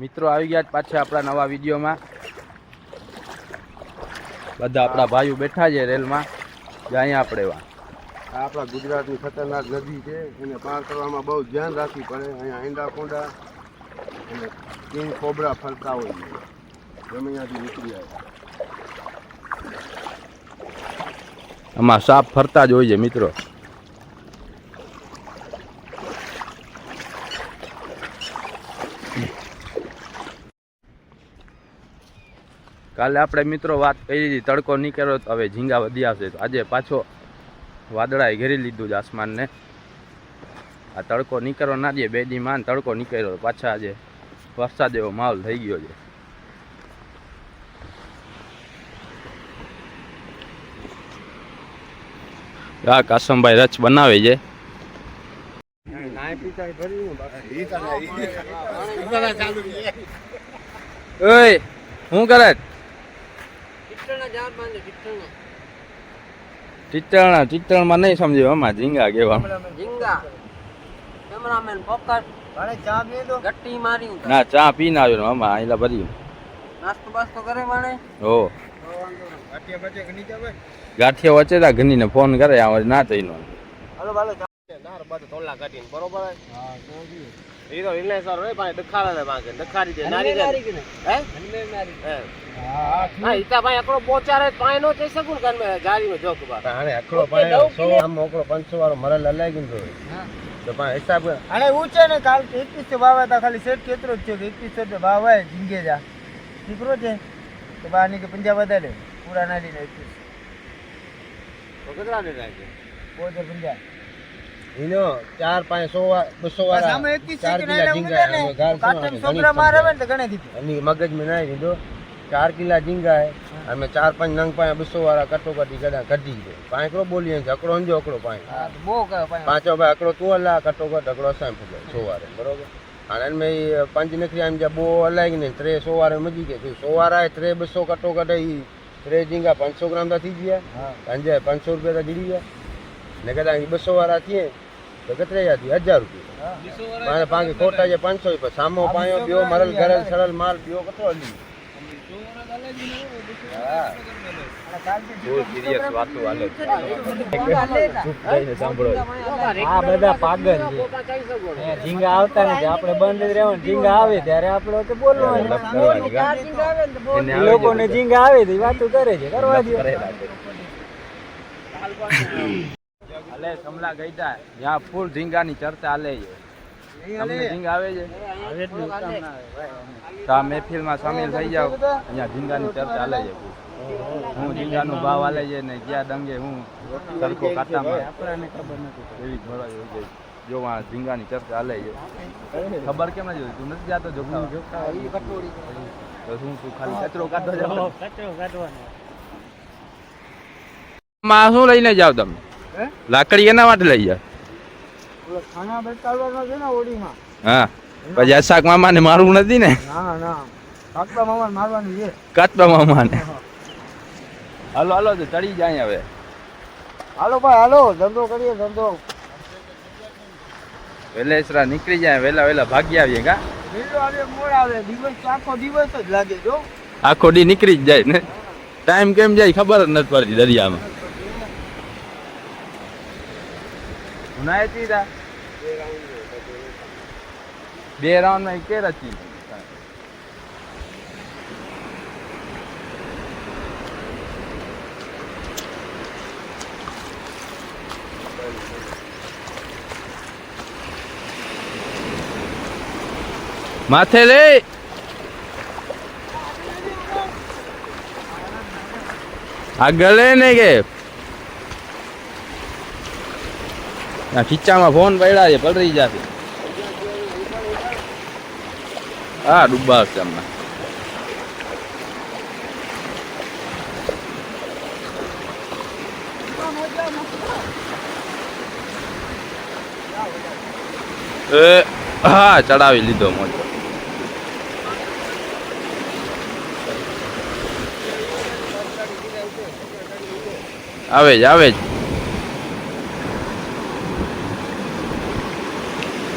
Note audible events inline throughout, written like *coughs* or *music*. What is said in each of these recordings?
મિત્રો આવી ગયા પાછા આપણા નવા વિડીયોમાં. બધા આપણા ભાઈઓ બેઠા છે રેલમાં. જાય અહીંયા આપણે એવા. આ આપણા ગુજરાતની ખતરનાક નદી છે એને પાર કરવામાં બહુ ધ્યાન રાખવી પડે. અહીંયા ઈંડા કુંડા અને કિંગ કોબરા ફરતા હોય છે. ગમે નીકળી આવ્યા આમાં સાપ ફરતા જ હોય છે મિત્રો. કાલે આપણે મિત્રો વાત કરી હતી તડકો નીકળ્યો તો હવે ઝીંગા વધી આવશે તો આજે પાછો વાદળાએ ઘેરી લીધું છે આસમાનને. આ તડકો નીકળવો ના દે બે દી માન તડકો નીકળ્યો પાછા આજે વરસાદ એવો માહોલ થઈ ગયો છે. આ કાસમભાઈ રચ બનાવે છે. ઓય શું કરે? ચિત્તરણા ચિત્રણમાં નહીં સમજ્યો આમાં ઝીંગા કેવા ઝીંગા. Cameraman focus. ગટ્ટી મારી ના ચા આવ્યો ને આમાં આયલા ભરી નાસ્તો બાસ્તો કરે માણે? હો. ગાંઠિયા વચ્ચે તા ઘનીને ફોન કરે આ ના થઈનો. હાલો હાલો નાર બાજુ તોલા કાઢીને બરોબર ઈ તો દખાડા ને ભાઈ એકડો નો જઈ શકું ને કાન જોક બા સો આમ પાંચસો વાળો મરલ ગયો તો પણ હિસાબ અને ઊંચે ને કાલ એકવીસો ભાવ હતા ખાલી સેટ કેટલો જ છે કે એકવીસો રૂપિયા ભાવ હોય ઝીંગે જા. દીકરો છે? તો બહારની કે પંજાબ વધારે. પૂરા નાડીને એકવીસ. તો કેટલા દે જાય બોતેર પંજાબ એનો ચાર પાંચ સો બસો વાળા ચાર કિલા ઝીંગા એની મગજમાં નાખી દીધો. ચાર કિલા ઝીંગા અમે ચાર પાંચ નંગ પાંચ બસો વાળા કટોકટી ગડા કઢી ગયો. પાંચ એકડો બોલીએ છે અકડો સમજો અકડો પાંચ પાંચો ભાઈ અકડો તું અલા કટોકટ અકડો સામ ફૂગે સો વારે બરોબર? અને મેં પંચ નખરી આમ જ્યાં બહુ હલાઈ ને ત્રે સો વારે મજી ગયા સો વારા ત્રે બસો કટોકટ ત્રે ઝીંગા પાંચસો ગ્રામ થઈ ગયા. હા. અંજાય પાંચસો રૂપિયા તો જીડી ગયા. ને કદાચ બસો વાળા થઈએ તો કતરે જતી હજાર રૂપિયા. મારે પાંચ ખોટા છે પાંચસો રૂપિયા સામો પાયો બ્યો મરલ ગરલ સરળ માલ બ્યો કતો હલી ઝીંગા આવતા નથી આપણે બંધ જ રહેવાનું. ઝીંગા આવે ત્યારે બોલવાનું. આવે લોકોને ઝીંગા આવે તો વાતો કરે છે. કરવા દો કરેલા છે. હાલે સમલા ગઈ તા ફૂલ ઝીંગાની ચર્ચા હાલે છે. તમને ઝીંગા આવે છે? તો આ મહેફિલમાં સામેલ થઈ જાવ અહીંયા ઝીંગાની ચર્ચા હાલે છે. હું ઝીંગાનો ભાવ હાલે છે ને ક્યાં દંગે હું સરખો કાંટામાં એવી ઘોડા હોય છે. જો આ ઝીંગાની ચર્ચા હાલે છે. ખબર કેમ નથી? તું નથી જાતો જોખા તો શું તું ખાલી કચરો કાઢો જાવ? માં શું લઈને જાવ તમે? લાકડી એના માટે લઈ જાય. ઓલો ખાના બચાવવાનો છે ને ઓડીમાં હા પછી અશાક મામા ને મારવું નથી ને? ના ના. મામા મારવાનું છે. કાચબા મામા ને હાલો હાલો તો ચડી જાય હવે. હાલો ભાઈ હાલો. ધંધો કરીએ ધંધો. વેલેસરા નીકળી જાય વેલા વેલા ભાગી આવીએ કા? લીલો આવે મોડ આવે. દિવસ આખો દિવસ જ લાગે જો. આખો દી નીકળી જ જાય ને. ટાઈમ કેમ જાય ખબર જ નથી પડતી દરિયામાં. ઉનાય ચીરા બે રાઉન્ડમાં કે રચી માથે લે! આગળ લે ને કે? આ ખીચામાં ફોન પડ્યા છે પલરી જશે. હા ડૂબા છે હમણાં. એ, હા, ચડાવી લીધો મોજો. આવે જ આવે જ.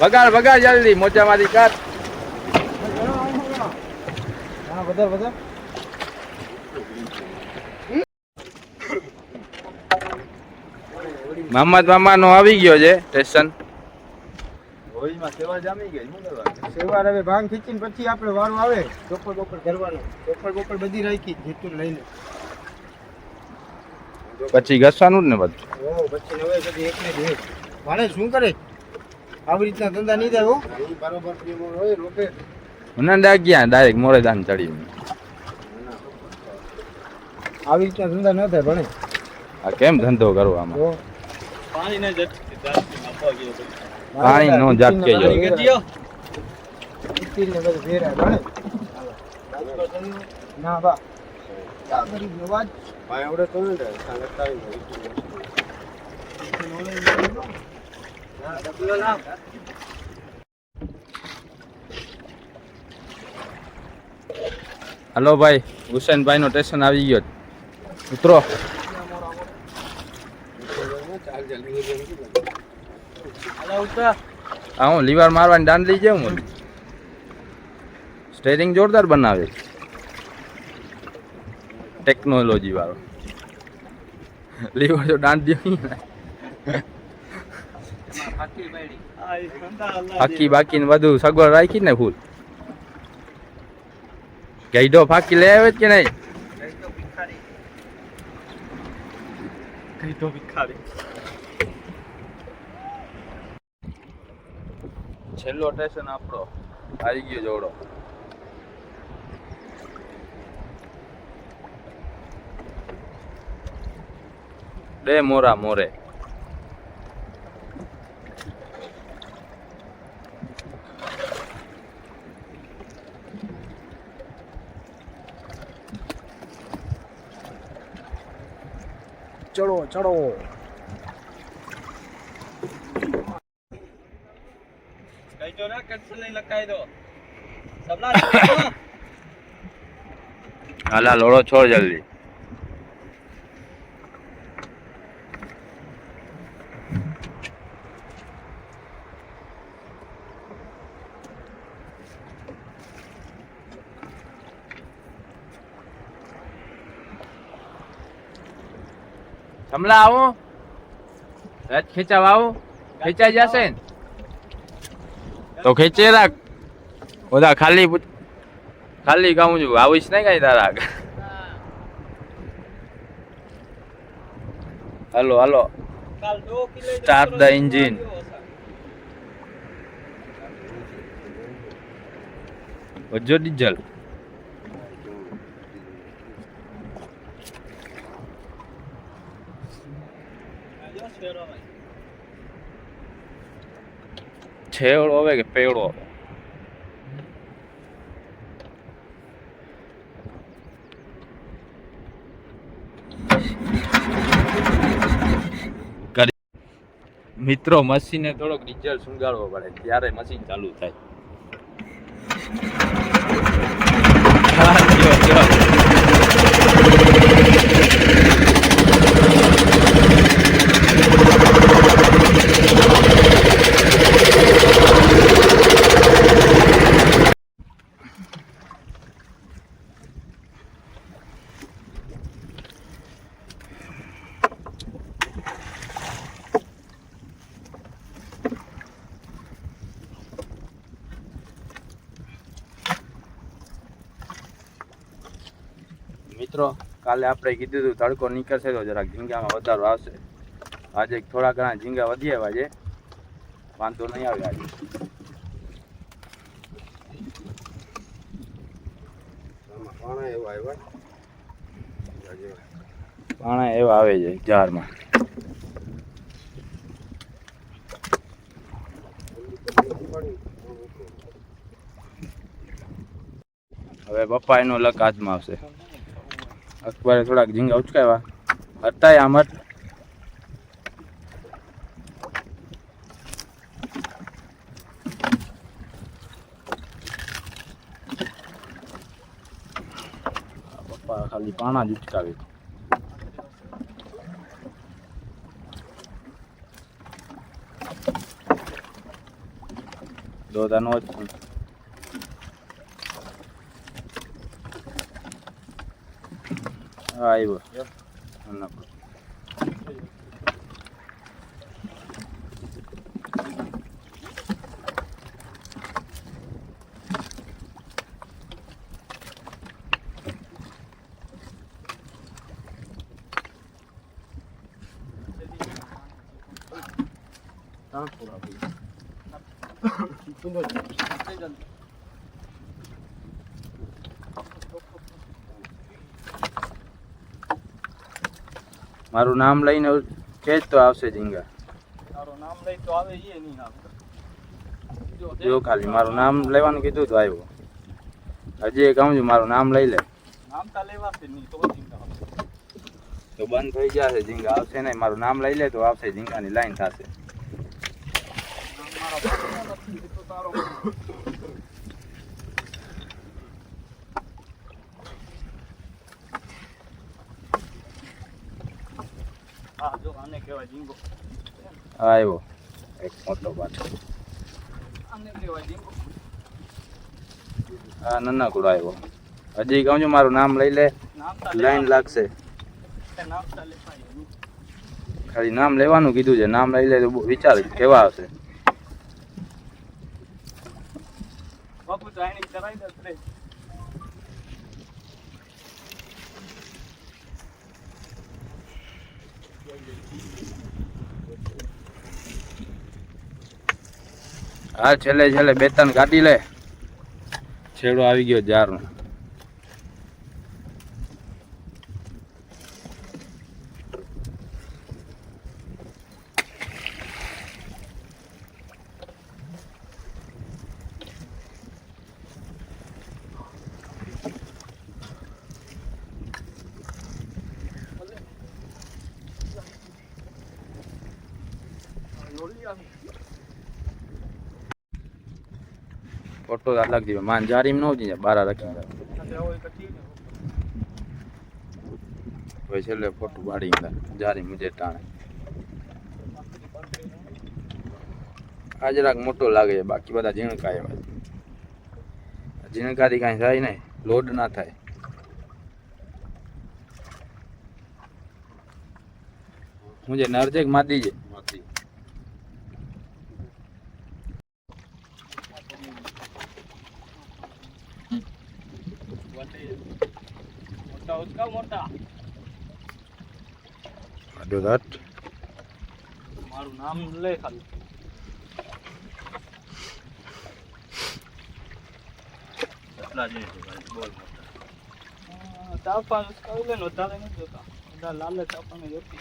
બગાડ વગાડ જલ્દી મોજા માંથી કાઢ હા બધા બધા મામા નો આવી ગયો છે સ્ટેશન. હોળીમાં સેવા જામી ગઈ શું સેવાર હવે ભાંગ ખીચીને પછી આપણે વારો આવે. ચોપડ બોપડ કરવાનો ચોપડ બોપડ બધી રાખી જેટલું લઈને. પછી ઘસવાનું જ ને બધું. પછી હવે કદી એકને જ એક શું કરે? આવી રીતના ધંધા નહીં થાય હો. બરોબર પ્રેમ હોય રોકે મને ડાગ્યા ડાયરેક્ટ મોરેદાન ચડી આવી રીતના ધંધા ન થાય ભણે. આ કેમ ધંધો કરવો આમાં પાણી નો જટકે જો. ને બધું ભણે. ના બા. કરી ગયો ભાઈ આવડે તો ને આવી હલો ભાઈ હુસેનભાઈ નો સ્ટેશન આવી ગયો ઉતરો હા, હું લીવર મારવાની દાંડલી જેવું હું સ્ટેરિંગ જોરદાર બનાવે ટેકનોલોજી વાળો. *laughs* લીવર જો દાંડ દો ફાકી બાકી ને બધું સગવડ રાખી ને ફૂલ. ગઈડો ફાકી લઈ આવે કે નહીં? છેલ્લો સ્ટેશન આપણો. આવી ગયો જોડો. બે મોરા મોરે. ચડો ચડો *coughs* હાલા લોડો છોડ જલ્દી. કમલા આવો. રથ ખેંચાવા આવો. ખેંચાઈ જશે ને? તો ખેંચે રાખ. બધા ખાલી ખાલી કહું છું. આવીશ નહીં કઈ તારા હાલો હાલો. સ્ટાર્ટ ધ એન્જિન વજ્જો ડીઝલ. છેવડો આવે કે પેડો આવે મિત્રો, મશીને થોડોક ડીઝલ સુંગાડવો પડે. ત્યારે મશીન ચાલુ થાય. મિત્રો કાલે આપણે કીધું હતું તડકો નીકળશે તો જરાક ઝીંગામાં વધારો આવશે. આજે થોડા ઘણા ઝીંગા વધી આવ્યા છે. વાંધો નહીં આવે આજે. પાણા એવા આવ્યા. પાણા એવા આવે છે જારમાં. હવે પપ્પા એનો લક હાથમાં આવશે. અખબારે થોડાક ઝીંગા ઉચકાવ્યા. અત્યારે આમ જ. પપ્પા ખાલી પાણા જ ઉચકાવે દોધાનો જ છે. હા આવ્યો નાનકડો. મારું નામ લઈને છે જ તો આવશે ઝીંગા જો ખાલી મારું નામ લેવાનું કીધું તો આવ્યો. હજી એ કહું છું મારું નામ લઈ લે. તો બંધ થઈ જશે ઝીંગા આવશે નહીં. મારું નામ લઈ લે તો આવશે ઝીંગાની લાઈન થશે હા જો આને કહેવાય ઝીંગો હા આવ્યો. એક મોટો પાછો હા નન્નાકુડો આવ્યો. હજી કહું છું મારું નામ લઈ લે. લાઈન લાગશે. ખાલી નામ લેવાનું કીધું છે. નામ લઈ લે તો બહુ વિચાર કેવા આવશે? હા છેલ્લે છેલ્લે બે ત્રણ કાઢી લે. છેડો આવી ગયો જારનો. ફોટો અલગ માન જારીમ નો જીવે બારા રાખી પછી છેલ્લે ફોટો પાડી જારી મુજે ટાણે. આ જરાક મોટો લાગે છે, બાકી બધા ઝીણકા એવા ઝીણકાથી કાંઈ થાય નહીં, લોડ ના થાય. મુજે નરજેક માતી છે મોટા ઉચકા મોટા અડો મારું નામ લે ખાલી. છે ભાઈ બોલ ચાપા ઉચકાવી લે ને વધારે નથી જોતા. બધા લાલે ચાપાને જોતી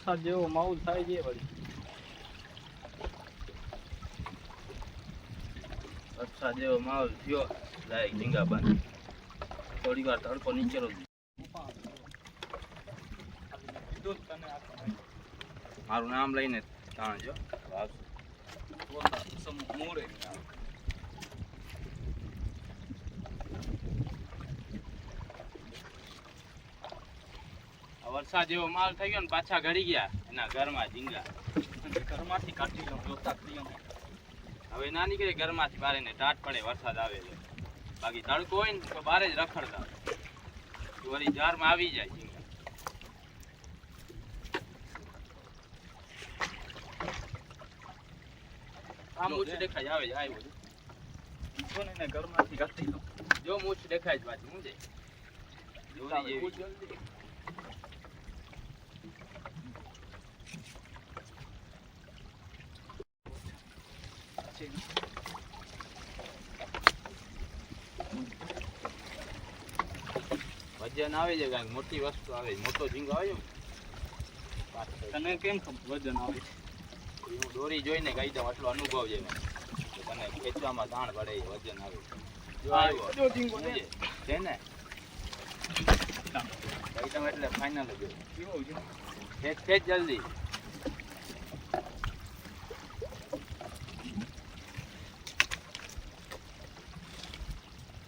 વરસાદ જેવો માહોલ થાય છે વળી. વરસાદ જેવો માહોલ થયો લાયક ઝીંગા બંધ. થોડી વાર તડકો નીચેલો મારું નામ લઈને તાણ જો આવશે વરસાદ સમ- મોડે આવે. આ વરસાદ જેવો માલ થઈ ગયો ને પાછા ઘડી ગયા. એના ઘરમાં ઝીંગા. ઘરમાંથી કાઢી લઉં જોતા હવે ના નીકળે ઘરમાંથી બારે ને ટાટ પડે વરસાદ આવે છે બાકી તડકો હોય ને તો બારે જ રખડતા. વળી જારમાં આવી જાય ઝીંગા. આ મૂછ દેખાય આવે છે આવ્યો જો ને ઘરમાંથી કાઢી લઉં જો મૂછ દેખાય જ પાછી હું છે દોરી જેવી. જલ્દી વજન આવે છે કાંઈક મોટી વસ્તુ આવે છે. મોટો ઝીંગો આવે છે તને કેમ વજન આવે? હું દોરી જોઈને કહી દઉં આટલો અનુભવ છે મને. તને ખેંચવામાં તાણ પડે વજન આવે. જો આવ્યો. છે? ને? કહી દઉં એટલે ફાઇનલ જ. ખેંચ ખેંચ જલ્દી.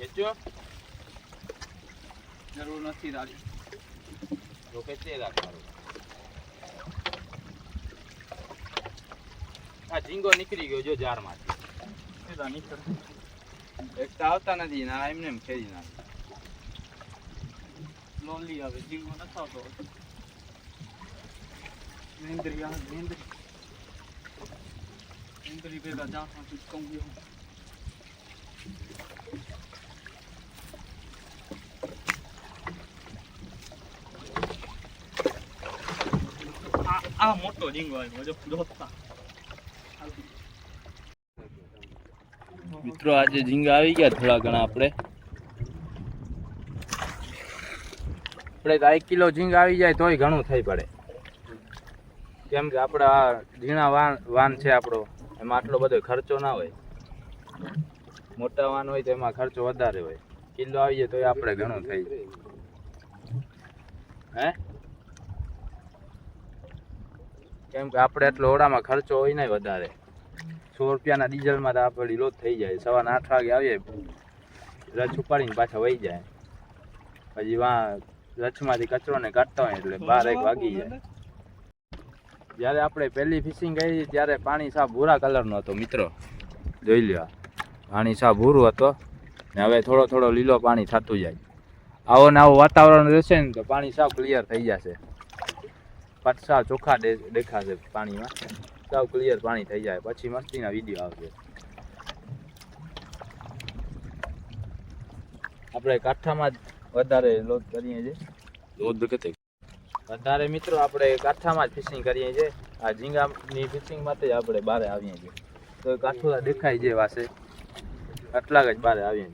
ખેંચો જરૂર નથી રાજુ તો ખેંચી રાખ મારું આ ઝીંગો નીકળી ગયો જો જારમાંથી એક તો આવતા નથી ને એમને એમ ખેડી નાખે લોલી આવે ઝીંગો નથી આવતો નીંદરી આવે નીંદરી નીંદરી ભેગા જાફાથી કમ આ મોટો ઝીંગો આવ્યો જો દોસ્તા મિત્રો આજે ઝીંગા આવી ગયા થોડા ઘણા આપણે આપણે એક કિલો ઝીંગા આવી જાય તોય ઘણું થઈ પડે કેમ કે આપણે આ ઝીણા વાન વાન છે આપણો એમાં આટલો બધો ખર્ચો ના હોય મોટા વાન હોય તો એમાં ખર્ચો વધારે હોય કિલો આવી જાય તોય આપણે ઘણું થઈ જાય હે કેમ કે આપણે એટલો ઓડામાં ખર્ચો હોય ને વધારે. સો રૂપિયાના ડીઝલમાં તો આપણી લોટ થઈ જાય. સવારના આઠ વાગે આવીએ રચ ઉપાડીને પાછા વહી જાય. પછી વાં રચમાંથી કચરો ને કાઢતા હોય એટલે બાર એક વાગી જાય. જ્યારે આપણે પહેલી ફિશિંગ કરી ત્યારે પાણી સાફ ભૂરા કલરનો હતો, મિત્રો. જોઈ લ્યો. પાણી સાફ ભૂરું હતો. ને હવે થોડો થોડો લીલો પાણી થતું જાય. આવો ને આવું વાતાવરણ રહેશે ને તો પાણી સાફ ક્લિયર થઈ જશે. પાછા સાવ ચોખ્ખા દેખાશે પાણીમાં. સાવ ક્લિયર પાણી થઈ જાય. પછી મસ્તીના વીડિયો આવશે. આપણે કાઠામાં જ વધારે લોડ કરીએ છીએ. લોડ કેતે વધારે મિત્રો આપણે કાઠામાં જ ફિશિંગ કરીએ છીએ. આ ઝીંગાની ફિશિંગ માટે જ આપણે બહાર આવીએ છીએ. તો કાઠું દેખાય છે વાસે આટલા જ બહાર આવીએ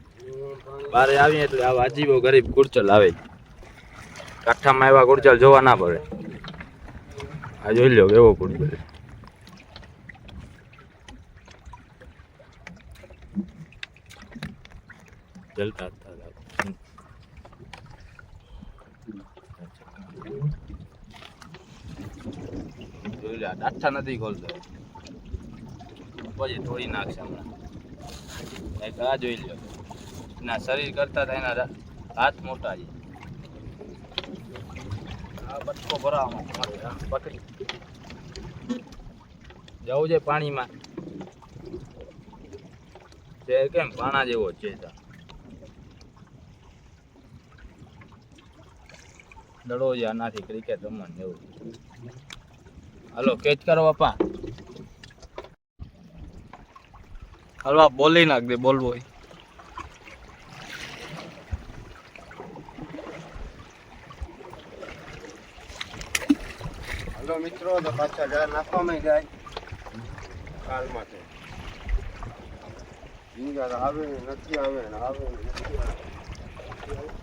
બહાર આવીએ એટલે આવા અજીબો ગરીબ ગુડચલ આવે કાઠામાં એવા ગુડચલ જોવા ના પડે આ જોઈ લો એવો ગુડચલ જલતા જોઈ લે ડાઠા નથી ખોલતો પછી તોડી નાખશે હમણાં એક આ જોઈ લ્યો એના શરીર કરતા તો એના હાથ મોટા છે આ બટકો ભરાવામાં પકડી જવું છે પાણીમાં. તે કેમ પાણા જેવો છે તા. દડો છે આનાથી ક્રિકેટ રમણ જેવું હાલો કેચ કરો બાપા. હાલો, આ બોલી નાખ દે બોલવો હલો મિત્રો, તો પાછા જાય નાખવામાં જાય. કાલ માટે આવે નથી આવે આવે નથી આવે.